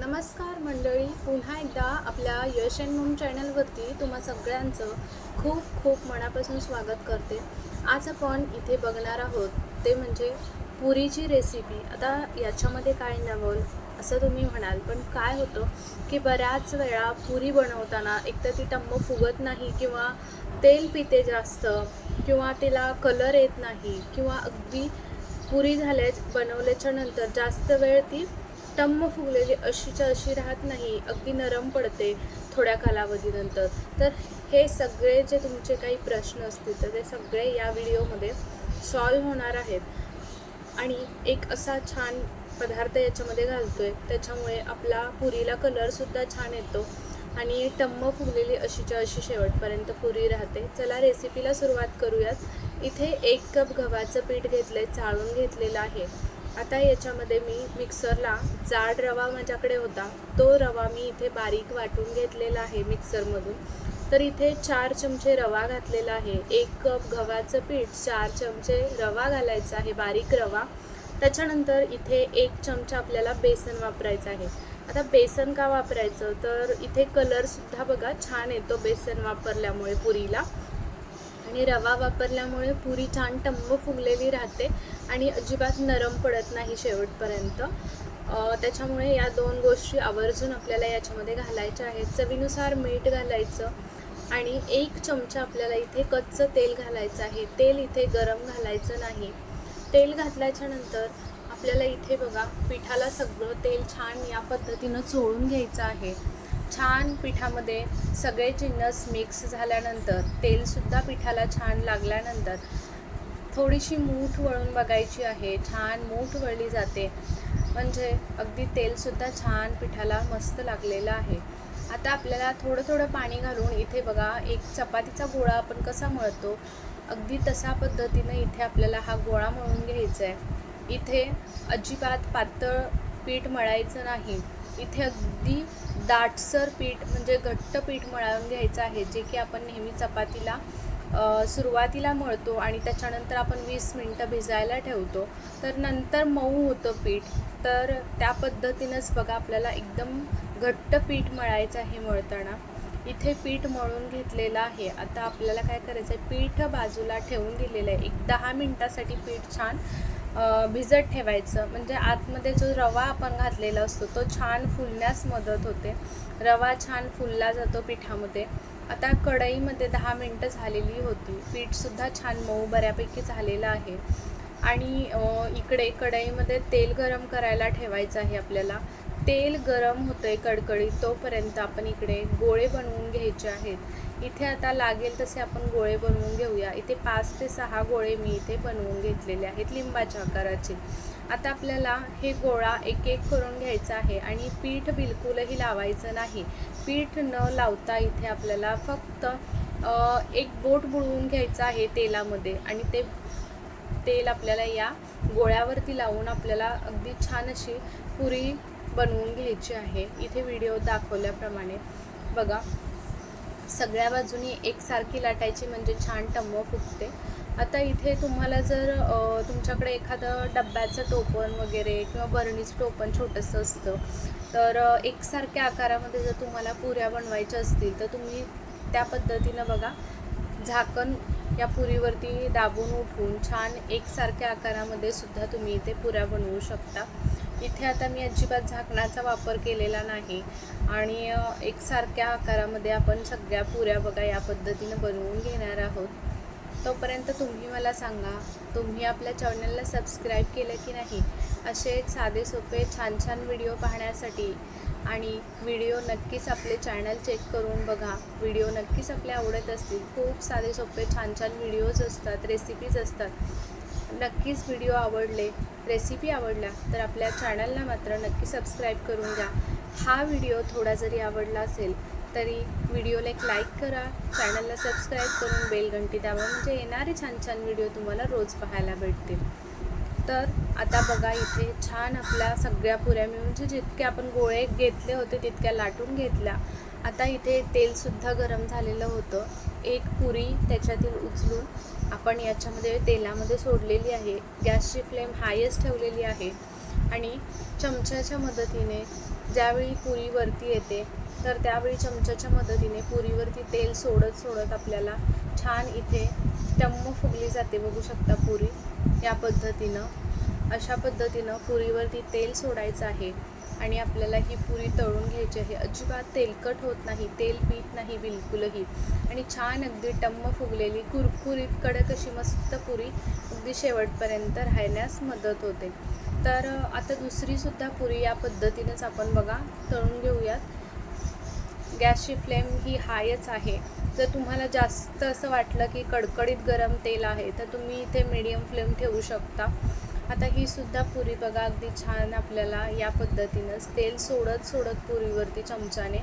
नमस्कार मंडळी पुन्हा एकदा आपल्या यश अँड मूम चॅनलवरती तुम्हा सगळ्यांचं खूप खूप मनापासून स्वागत करते. आज आपण इथे बघणार आहोत ते म्हणजे पुरीची रेसिपी आता याच्यामध्ये काय नवल असं तुम्ही म्हणाल पण काय होतं की बऱ्याच वेळा पुरी बनवताना एकतर ती टम्म फुगत नाही किंवा तेल पिते जास्त किंवा तिला कलर येत नाही किंवा अगदी पुरी झाल्या बनवल्याच्या नंतर जास्त वेळ ती टम्म फुगलेली अशीच्या अशी राहत नाही अगदी नरम पडते थोड्या कालावधीनंतर. तर हे सगळे जे तुमचे काही प्रश्न असतील तर ते सगळे या व्हिडिओमध्ये सॉल्व होणार आहेत. आणि एक असा छान पदार्थ याच्यामध्ये घालतो आहे त्याच्यामुळे आपला पुरीला कलरसुद्धा छान येतो. आणि टम्म फुगलेली अशीच्या अशी शेवटपर्यंत पुरी राहते. चला रेसिपीला सुरुवात करूयात. इथे एक कप गव्हाचं पीठ घेतलं आहे चाळून घेतलेलं आहे. आता याच्यामध्ये मी मिक्सरला जाड रवा माझ्याकडे होता. तो रवा मी इथे बारीक वाटून घेतलेला आहे मिक्सरमधून. तर इथे चार चमचे रवा घातलेला आहे. एक कप गव्हाचं पीठ चार चमचे रवा घालायचा आहे बारीक रवा. त्याच्यानंतर इथे एक चमचा आपल्याला बेसन वापरायचं आहे. आता बेसन का वापरायचं? तर इथे कलरसुद्धा बघा छान येतो बेसन वापरल्यामुळे पुरीला. आणि रवा वापरल्यामुळे पुरी छान टंब फुगलेली राहते आणि अजिबात नरम पडत नाही शेवटपर्यंत. त्याच्यामुळे या दोन गोष्टी आवर्जून आपल्याला याच्यामध्ये घालायच्या आहेत. चवीनुसार मीठ घालायचं आणि एक चमचा आपल्याला इथे कच्चं तेल घालायचं आहे. तेल इथे गरम घालायचं नाही. तेल घातल्याच्या नंतर आपल्याला इथे बघा पिठाला सगळं तेल छान या पद्धतीनं चोळून घ्यायचं आहे. छान पिठामध्ये सगळे जिन्नस मिक्स झाल्यानंतर तेलसुद्धा पिठाला छान लागल्यानंतर थोडीशी मूठ वळून बघायची आहे. छान मूठ वळली जाते. म्हणजे अगदी तेलसुद्धा छान पिठाला मस्त लागलेलं आहे. आता आपल्याला थोडं थोडं पाणी घालून इथे बघा एक चपातीचा गोळा आपण कसा मळतो? अगदी तसा पद्धतीनं इथे आपल्याला हा गोळा मळून घ्यायचा आहे इथे अजिबात पातळ पीठ मळायचं नाही. इथे अगदी दाटसर पीठ म्हणजे घट्ट पीठ मळून घ्यायचं आहे जे की आपण नेहमी चपातीला सुरुवातीला मळतो आणि त्याच्यानंतर आपण वीस मिनटं भिजायला ठेवतो. तर नंतर मऊ होतं पीठ. तर त्या पद्धतीनंच बघा आपल्याला एकदम घट्ट पीठ मळायचं आहे मळताना. इथे पीठ मळून घेतलेलं आहे. आता आपल्याला काय करायचं आहे पीठ बाजूला ठेवून दिलेलं आहे. एक दहा मिनटासाठी पीठ छान भिजत ठेवायचं. म्हणजे आतमध्ये जो रवा आपण घातलेला असतो तो छान फुलण्यास मदत होते. रवा छान फुलला जातो पिठामध्ये. आता कढईमध्ये दहा मिनटं झालेली होती. पीठसुद्धा छान मऊ बऱ्यापैकी झालेलं आहे. आणि इकडे कढईमध्ये तेल गरम करायला ठेवायचं आहे आपल्याला. तेल गरम होतंय कडकडीत तोपर्यंत आपण इकडे गोळे बनवून घ्यायचे आहेत. इथे आता लागेल तसे आपण गोळे बनवून घेऊया. इथे पाच ते सहा गोळे मी इथे बनवून घेतलेले आहेत लिंबाच्या आकाराचे. आता आपल्याला हे गोळा एक एक करून घ्यायचा आहे आणि पीठ बिलकुलही लावायचं नाही. पीठ न लावता इथे आपल्याला फक्त एक बोट बुडवून घ्यायचं आहे तेलामध्ये आणि ते तेल आपल्याला या गोळ्यावरती लावून आपल्याला अगदी छान अशी पुरी बनवून घ्यायची आहे. इथे व्हिडिओ दाखवल्याप्रमाणे. बघा सगळ्या बाजूनी एकसारखी लाटायची म्हणजे छान टम्म फुगते आता इथे तुम्हाला जर तुमच्याकडे एखादं डब्याचं टोपण वगैरे किंवा बरणीचं टोपण छोटंसं असतं तर एकसारख्या आकारामध्ये जर तुम्हाला पुऱ्या बनवायच्या असतील तर तुम्ही त्या पद्धतीनं बघा झाकण या पुरीवरती दाबून उठवून छान एकसारख्या आकारामध्ये सुद्धा तुम्ही इथे पुऱ्या बनवू शकता. इथे आता मी अजिबात झाकणाचा वापर केलेला नाही. आणि एकसारख्या आकारामध्ये आपण सगळ्या पुऱ्या बघा या पद्धतीनं बनवून घेणार आहोत. तोपर्यंत तुम्ही मला सांगा तुम्ही आपल्या चॅनलला सबस्क्राईब केलं की नाही? असे साधे सोपे छान छान व्हिडिओ पाहण्यासाठी आणि व्हिडिओ नक्कीच आपले चॅनल चेक करून बघा. व्हिडिओ नक्कीच आपले आवडत असतील. खूप साधे सोपे छान छान व्हिडिओज असतात रेसिपीज असतात. नक्कीच व्हिडिओ आवडले रेसिपी आवडल्या तर आपल्या चॅनलला मात्र नक्की सबस्क्राईब करून घ्या. हा व्हिडिओ थोडा जरी आवडला असेल तरी व्हिडिओला एक लाईक करा. चॅनलला सबस्क्राईब करून बेल घंटी म्हणजे येणारे छान छान व्हिडिओ तुम्हाला रोज पाहायला भेटतील. तर आता बघा इथे छान आपल्या सगळ्या पुऱ्या मिळून म्हणजे जितके आपण गोळे घेतले होते तितक्या लाटून घेतल्या. आता इथे तेलसुद्धा गरम झालेलं होतं. एक पुरी त्याच्यातील उचलून आपण याच्यामध्ये तेलामध्ये सोडलेली आहे. गॅसची फ्लेम हायच ठेवलेली आहे. आणि चमच्याच्या मदतीने ज्यावेळी पुरी वरती येते तर त्यावेळी चमच्याच्या मदतीने पुरीवरती तेल सोडत सोडत आपल्याला छान इथे टम्म फुगली जाते. बघू शकता पुरी या पद्धतीनं. अशा पद्धतीनं पुरीवरती तेल सोडायचं आहे आणि आपल्याला ही पुरी तळून घ्यायची आहे. अजिबात तेलकट होत नाही तेल पीत नाही बिलकुलही. आणि छान अगदी टम्म फुगलेली कुरकुरीत कडक अशी मस्त पुरी अगदी शेवटपर्यंत राहण्यास मदत होते. तर आता दुसरीसुद्धा पुरी या पद्धतीनेच आपण बघा तळून घेऊयात. गॅसची फ्लेम ही हायच आहे. जर तुम्हाला जास्त असं वाटलं की कडकडीत गरम तेल आहे तर तुम्ही इथे मीडियम फ्लेम ठेवू शकता. आता ही सुद्धा पुरी बघा अगदी छान आपल्याला या पद्धतीनंच तेल सोडत सोडत पुरीवरती चमचाने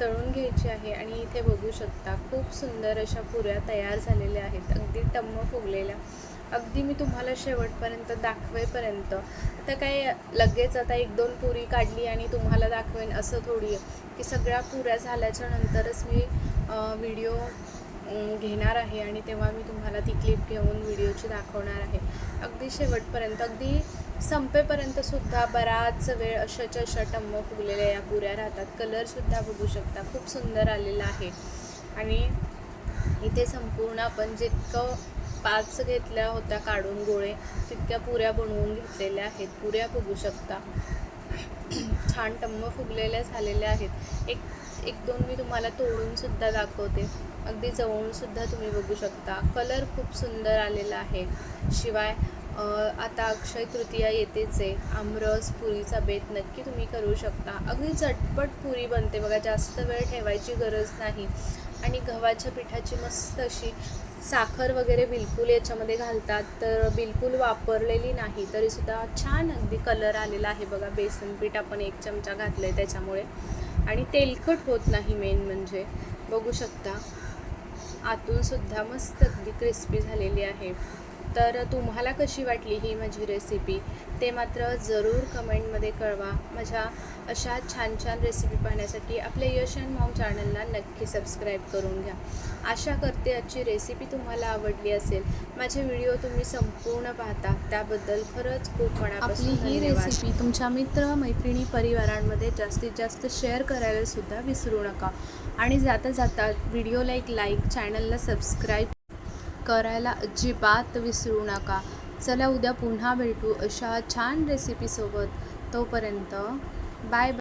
तळून घ्यायची आहे. आणि इथे बघू शकता खूप सुंदर अशा पुऱ्या तयार झालेल्या आहेत. अगदी टम्म फुगलेल्या. अगदी मी तुम्हाला शेवटपर्यंत दाखवेपर्यंत. आता काय लगेच आता एक दोन पुरी काढली आणि तुम्हाला दाखवेन असं थोडी आहे की सगळ्या पुऱ्या झाल्याच्या नंतरच मी व्हिडिओ घेणार आहे आणि तेव्हा मी तुम्हाला ती क्लिप घेऊन व्हिडिओची दाखवणार आहे. अगदी शेवटपर्यंत अगदी संपेपर्यंत सुद्धा बराच वेळ अशाच्या अशा टम्म फुगलेल्या या पुऱ्या राहतात. कलरसुद्धा बघू शकता. खूप सुंदर आलेला आहे. आणि इथे संपूर्ण आपण जितकं पाच घेतल्या होत्या काढून गोळे तितक्या पुऱ्या बनवून घेतलेल्या आहेत. पुऱ्या बघू शकता. छान टम्म फुगलेल्या झालेल्या आहेत. एक एक दोन मी तुम्हाला तोडून सुद्धा दाखवते. अगदी जवळून सुद्धा तुम्ही बघू शकता. कलर खूप सुंदर आलेला आहे. शिवाय आता अक्षय तृतीया येतेच आहे. आमरस पुरीचा बेत नक्की तुम्ही करू शकता. अगदी झटपट पुरी बनते बघा. जास्त वेळ ठेवायची गरज नाही. आणि गव्हाच्या पिठाची मस्त अशी साखर वगैरे बिलकुल याच्यामध्ये घालतात. तर बिलकुल वापरलेली नाही. तरीसुद्धा छान अगदी कलर आलेला आहे बघा. बेसन पीठ आपण एक चमचा घातलं आहे त्याच्यामुळे. आणि तेलकट होत नाही मेन म्हणजे. बघू शकता. आतूनसुद्धा मस्त अगदी क्रिस्पी झालेली आहे. तर तुम्हाला कशी वाटली ही माझी रेसिपी ते मात्र जरूर कमेंटमध्ये कळवा. माझ्या अशा छान छान रेसिपी पाहण्यासाठी आपल्या यश अँड मॉम चॅनलला नक्की सबस्क्राईब करून घ्या. आशा करते आजची रेसिपी तुम्हाला आवडली असेल. माझे व्हिडिओ तुम्ही संपूर्ण पाहता. त्याबद्दल खरंच खूप आपली मनापासून ही धन्यवाद. रेसिपी तुमच्या मित्र मैत्रिणी परिवारांमध्ये जास्तीत जास्त शेअर करायला सुद्धा विसरू नका. आणि जाता जाता व्हिडिओला एक लाईक चॅनलला सबस्क्राईब करायला अजिबात विसरू नका. चला उद्या पुन्हा भेटू अशा छान रेसिपीसोबत तोपर्यंत बाय